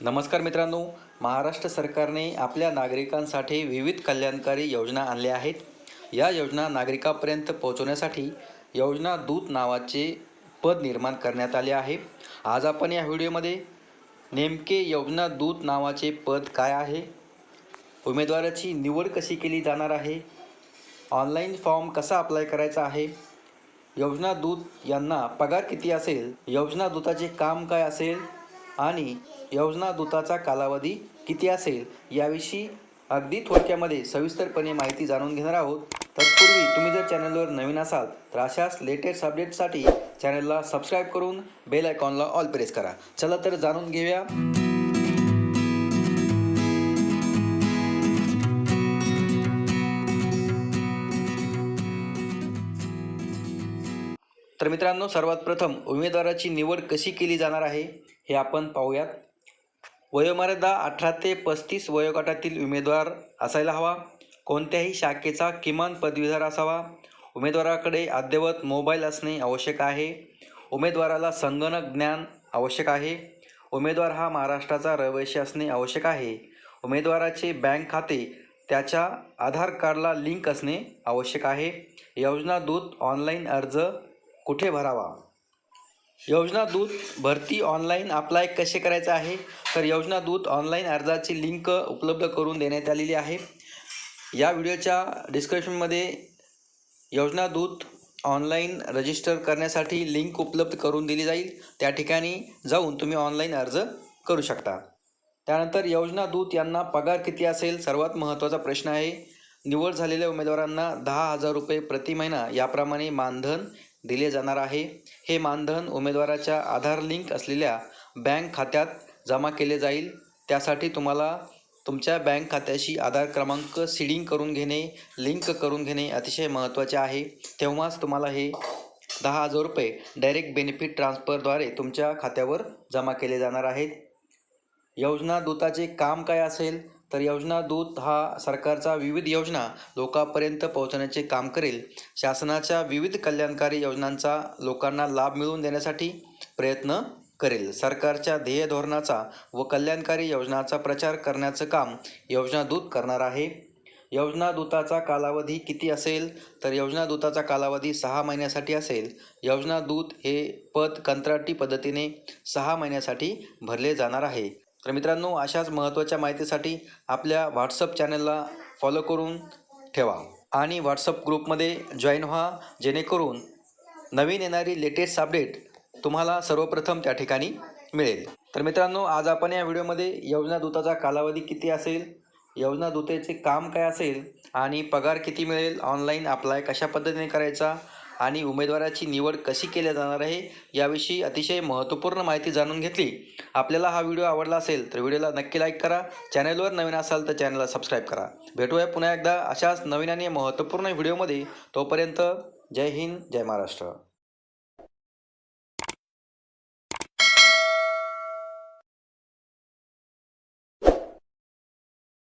नमस्कार मित्रांनो महाराष्ट्र सरकारने आपल्या नागरिकांसाठी विविध कल्याणकारी योजना आणल्या आहेत. या योजना नागरिकापर्यंत पोहोचवण्यासाठी योजना दूत नावाचे पद निर्माण करण्यात आले आहे. आज आपण या व्हिडिओमध्ये नेमके योजना दूत नावाचे पद काय आहे उमेदवाराची निवड कशी केली जाणार आहे ऑनलाईन फॉर्म कसा अप्लाय करायचा आहे योजना दूत यांना पगार किती असेल योजना दूताचे काम काय असेल आणि योजना दूताचा कालावधी किती असेल याविषयी अगदी थोडक्यामध्ये सविस्तरपणे माहिती जाणून घेणार आहोत. तत्पूर्वी तुम्ही जर चॅनलवर नवीन असाल तर अशाच लेटेस्ट अपडेटसाठी चॅनलला सबस्क्राईब करून बेल आयकॉनला ऑल प्रेस करा. चला तर जाणून घेऊया. तर मित्रांनो सर्वात प्रथम उमेदवाराची निवड कशी केली जाणार आहे? हे आपण पाहूयात. वयोमर्यादा अठरा ते पस्तीस वयोगटातील उमेदवार असायला हवा. कोणत्याही शाखेचा किमान पदवीधर असावा. उमेदवाराकडे अद्ययावत मोबाईल असणे आवश्यक आहे. उमेदवाराला संगणक ज्ञान आवश्यक आहे. उमेदवार हा महाराष्ट्राचा रहिवासी असणे आवश्यक आहे. उमेदवाराचे बँक खाते त्याच्या आधार कार्डला लिंक असणे आवश्यक आहे. योजना दूत ऑनलाईन अर्ज कुठे भरावा? योजना दूत भरती ऑनलाईन अप्लाय कसे करायचं आहे? तर योजना दूत ऑनलाईन अर्जाची लिंक उपलब्ध करून देण्यात आलेली आहे. या व्हिडिओच्या डिस्क्रिप्शनमध्ये योजना दूत ऑनलाईन रजिस्टर करण्यासाठी लिंक उपलब्ध करून दिली जाईल. त्या ठिकाणी जाऊन तुम्ही ऑनलाईन अर्ज करू शकता. त्यानंतर योजना दूत यांना पगार किती असेल? सर्वात महत्त्वाचा प्रश्न आहे. निवड झालेल्या उमेदवारांना दहा हजार रुपये प्रति महिना याप्रमाणे मानधन दिले जाणार आहे. हे मानधन उमेदवाराच्या आधार लिंक असलेल्या बँक खात्यात जमा केले जाईल. त्यासाठी तुम्हाला तुमच्या बँक खात्याशी आधार क्रमांक सीडिंग करून घेणे लिंक करून घेणे अतिशय महत्त्वाचे आहे. तेव्हाच तुम्हाला हे दहा हजार रुपये डायरेक्ट बेनिफिट ट्रान्सफरद्वारे तुमच्या खात्यावर जमा केले जाणार आहेत. योजना दूताचे काम काय असेल? तर योजना दूत हा सरकारचा विविध योजना लोकांपर्यंत पोहोचण्याचे काम करेल. शासनाच्या विविध कल्याणकारी योजनांचा लोकांना लाभ मिळवून देण्यासाठी प्रयत्न करेल. सरकारच्या ध्येय धोरणाचा व कल्याणकारी योजनाचा प्रचार करण्याचं काम योजना दूत करणार आहे. योजना दूताचा कालावधी किती असेल? तर योजना दूताचा कालावधी सहा महिन्यासाठी असेल. योजना दूत हे पद कंत्राटी पद्धतीने सहा महिन्यासाठी भरले जाणार आहे. तर मित्रांनो अशाच महत्त्वाच्या माहितीसाठी आपल्या व्हॉट्सअप चॅनलला फॉलो करून ठेवा आणि व्हॉट्सअप ग्रुपमध्ये जॉईन व्हा जेणेकरून नवीन येणारी लेटेस्ट अपडेट तुम्हाला सर्वप्रथम त्या ठिकाणी मिळेल. तर मित्रांनो आज आपण या व्हिडिओमध्ये योजना दूताचा कालावधी किती असेल योजना दूतेचे काम काय असेल आणि पगार किती मिळेल ऑनलाईन अप्लाय कशा पद्धतीने करायचा आणि उमेदवाराची निवड कशी केली जाणार आहे याविषयी अतिशय महत्त्वपूर्ण माहिती जाणून घेतली. आपल्याला हा व्हिडिओ आवडला असेल तर व्हिडिओला नक्की लाईक करा. चॅनलवर नवीन असाल तर चॅनलला सबस्क्राईब करा. भेटूया पुन्हा एकदा अशाच नवीन आणि महत्त्वपूर्ण व्हिडिओमध्ये. तोपर्यंत जय हिंद जय महाराष्ट्र.